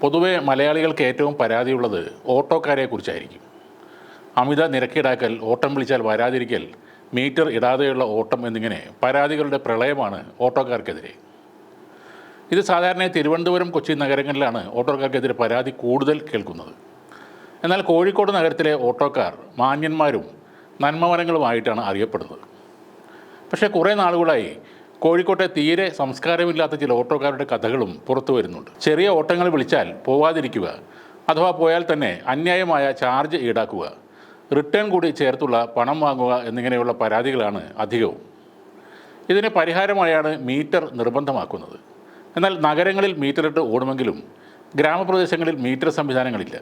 പൊതുവെ മലയാളികൾക്ക് ഏറ്റവും പരാതിയുള്ളത് ഓട്ടോക്കാരെ കുറിച്ചായിരിക്കും. അമിത നിരക്കിടാക്കൽ ഓട്ടം വിളിച്ചാൽ വരാതിരിക്കൽ മീറ്റർ ഇടാതെയുള്ള ഓട്ടം എന്നിങ്ങനെ പരാതികളുടെ പ്രളയമാണ് ഓട്ടോക്കാർക്കെതിരെ. ഇത് സാധാരണ തിരുവനന്തപുരം കൊച്ചി നഗരങ്ങളിലാണ് ഓട്ടോക്കാർക്കെതിരെ പരാതി കൂടുതൽ കേൾക്കുന്നത്. എന്നാൽ കോഴിക്കോട് നഗരത്തിലെ ഓട്ടോക്കാർ മാന്യന്മാരും നന്മമരങ്ങളുമായിട്ടാണ് അറിയപ്പെടുന്നത്. പക്ഷേ കുറേ നാളുകളായി കോഴിക്കോട്ടെ തീരെ സംസ്കാരമില്ലാത്ത ചില ഓട്ടോക്കാരുടെ കഥകളും പുറത്തു വരുന്നുണ്ട്. ചെറിയ ഓട്ടങ്ങൾ വിളിച്ചാൽ പോവാതിരിക്കുക അഥവാ പോയാൽ തന്നെ അന്യായമായ ചാർജ് ഈടാക്കുക റിട്ടേൺ കൂടി ചേർത്തുള്ള പണം വാങ്ങുക എന്നിങ്ങനെയുള്ള പരാതികളാണ് അധികവും. ഇതിന് പരിഹാരമായാണ് മീറ്റർ നിർബന്ധമാക്കുന്നത്. എന്നാൽ നഗരങ്ങളിൽ മീറ്ററിട്ട് ഓടുമെങ്കിലും ഗ്രാമപ്രദേശങ്ങളിൽ മീറ്റർ സംവിധാനങ്ങളില്ല.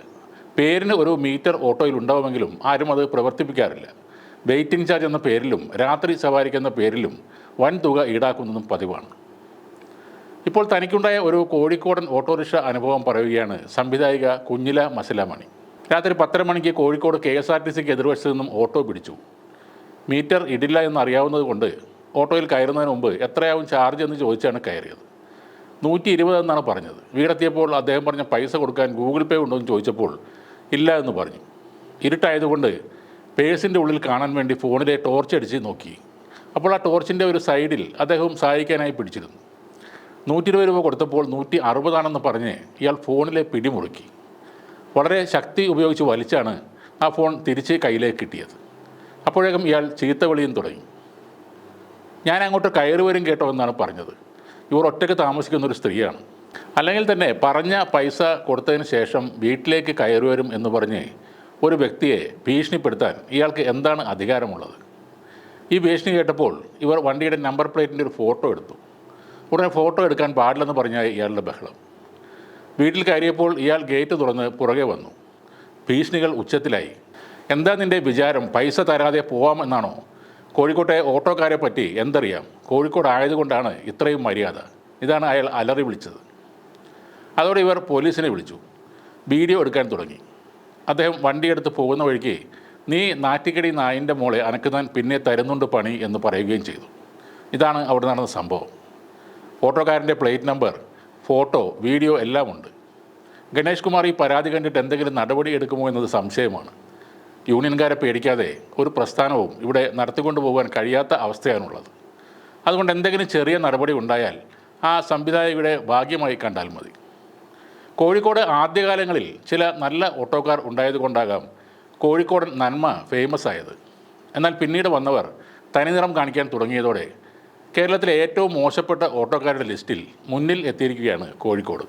പേരിന് ഒരു മീറ്റർ ഓട്ടോയിൽ ഉണ്ടാവുമെങ്കിലും ആരും അത് പ്രവർത്തിപ്പിക്കാറില്ല. വെയിറ്റിംഗ് ചാർജ് എന്ന പേരിലും രാത്രി സവാരിക്ക് എന്ന പേരിലും വൻ തുക ഈടാക്കുന്നതും പതിവാണ്. ഇപ്പോൾ തനിക്കുണ്ടായ ഒരു കോഴിക്കോടൻ ഓട്ടോറിക്ഷ അനുഭവം പറയുകയാണ് സംവിധായിക കുഞ്ഞില മസിലാമണി. രാത്രി പത്തര മണിക്ക് Kozhikode K S R T സിക്ക് എതിർവശത്ത് നിന്നും ഓട്ടോ പിടിച്ചു. മീറ്റർ ഇടില്ല എന്നറിയാവുന്നത് കൊണ്ട് ഓട്ടോയിൽ കയറുന്നതിന് മുമ്പ് എത്രയാവും ചാർജ് എന്ന് ചോദിച്ചാണ് കയറിയത്. നൂറ്റി ഇരുപത് എന്നാണ് പറഞ്ഞത്. വീടെത്തിയപ്പോൾ അദ്ദേഹം പറഞ്ഞ പൈസ കൊടുക്കാൻ ഗൂഗിൾ പേ ഉണ്ടോ എന്ന് ചോദിച്ചപ്പോൾ ഇല്ല എന്ന് പറഞ്ഞു. ഇരുട്ടായതുകൊണ്ട് പേഴ്സിന്റെ ഉള്ളിൽ കാണാൻ വേണ്ടി ഫോണിലെ ടോർച്ച് അടിച്ച് നോക്കി. അപ്പോൾ ആ ടോർച്ചിന്റെ ഒരു സൈഡിൽ അദ്ദേഹം സഹായിക്കാനായി പിടിച്ചിരുന്നു. നൂറ്റി ഇരുപത് രൂപ കൊടുത്തപ്പോൾ നൂറ്റി അറുപതാണെന്ന് പറഞ്ഞ് ഇയാൾ ഫോണിലെ പിടിമുറുക്കി. വളരെ ശക്തി ഉപയോഗിച്ച് വലിച്ചാണ് ആ ഫോൺ തിരിച്ച് കയ്യിലേക്ക് കിട്ടിയത്. അപ്പോഴേക്കും ഇയാൾ ചീത്ത വിളിയും തുടങ്ങി. ഞാൻ അങ്ങോട്ട് കയറി വരും കേട്ടോ എന്നാണ് പറഞ്ഞത്. ഇവർ ഒറ്റയ്ക്ക് താമസിക്കുന്ന ഒരു സ്ത്രീയാണ്. അല്ലെങ്കിൽ തന്നെ പറഞ്ഞ പൈസ കൊടുത്തതിന് ശേഷം വീട്ടിലേക്ക് കയറി വരും എന്ന് പറഞ്ഞ് ഒരു വ്യക്തിയെ ഭീഷണിപ്പെടുത്താൻ ഇയാൾക്ക് എന്താണ് അധികാരമുള്ളത്? ഈ ഭീഷണി കേട്ടപ്പോൾ ഇവർ വണ്ടിയുടെ നമ്പർ പ്ലേറ്റിന്റെ ഒരു ഫോട്ടോ എടുത്തു. ഉടനെ ഫോട്ടോ എടുക്കാൻ പാടില്ലെന്ന് പറഞ്ഞ ഇയാളുടെ ബഹളം. വീട്ടിൽ കയറിയപ്പോൾ ഇയാൾ ഗേറ്റ് തുറന്ന് പുറകെ വന്നു. ഭീഷണികൾ ഉച്ചത്തിലായി. എന്താ നിന്റെ വിചാരം? പൈസ തരാതെ പോവാമെന്നാണോ കോഴിക്കോട്ടെ ഓട്ടോക്കാരെ പറ്റി എന്തറിയാം? കോഴിക്കോട് ആയതുകൊണ്ടാണ് ഇത്രയും മര്യാദ. ഇതാണ് അയാൾ അലറി വിളിച്ചത്. അതോടെ ഇവർ പോലീസിനെ വിളിച്ചു. വീഡിയോ എടുക്കാൻ തുടങ്ങി. അദ്ദേഹം വണ്ടിയെടുത്ത് പോകുന്ന വഴിക്ക് നീ നാറ്റിക്കടി നായന്റെ മോളെ അനക്ക് ഞാൻ പിന്നെ തരുന്നുണ്ട് പണി എന്ന് പറയുകയും ചെയ്തു. ഇതാണ് അവിടെ നടന്ന സംഭവം. ഓട്ടോക്കാരന്റെ പ്ലേറ്റ് നമ്പർ ഫോട്ടോ വീഡിയോ എല്ലാം ഉണ്ട്. ഗണേഷ് കുമാർ ഈ പരാതി കണ്ടിട്ട് എന്തെങ്കിലും നടപടി എടുക്കുമോ എന്നത് സംശയമാണ്. യൂണിയൻകാരെ പേടിക്കാതെ ഒരു പ്രസ്ഥാനവും ഇവിടെ നടത്തിക്കൊണ്ടു പോകാൻ കഴിയാത്ത അവസ്ഥയാണുള്ളത്. അതുകൊണ്ട് എന്തെങ്കിലും ചെറിയ നടപടി ഉണ്ടായാൽ ആ സംവിധായകയുടെ ഭാഗ്യമായി കണ്ടാൽ മതി. കോഴിക്കോട് ആദ്യകാലങ്ങളിൽ ചില നല്ല ഓട്ടോക്കാർ ഉണ്ടായതുകൊണ്ടാകാം കോഴിക്കോടൻ നന്മ ഫേമസ് ആയത്. എന്നാൽ പിന്നീട് വന്നവർ തനിനിറം കാണിക്കാൻ തുടങ്ങിയതോടെ കേരളത്തിലെ ഏറ്റവും മോശപ്പെട്ട ഓട്ടോക്കാരുടെ ലിസ്റ്റിൽ മുന്നിൽ എത്തിയിരിക്കുകയാണ് കോഴിക്കോട്.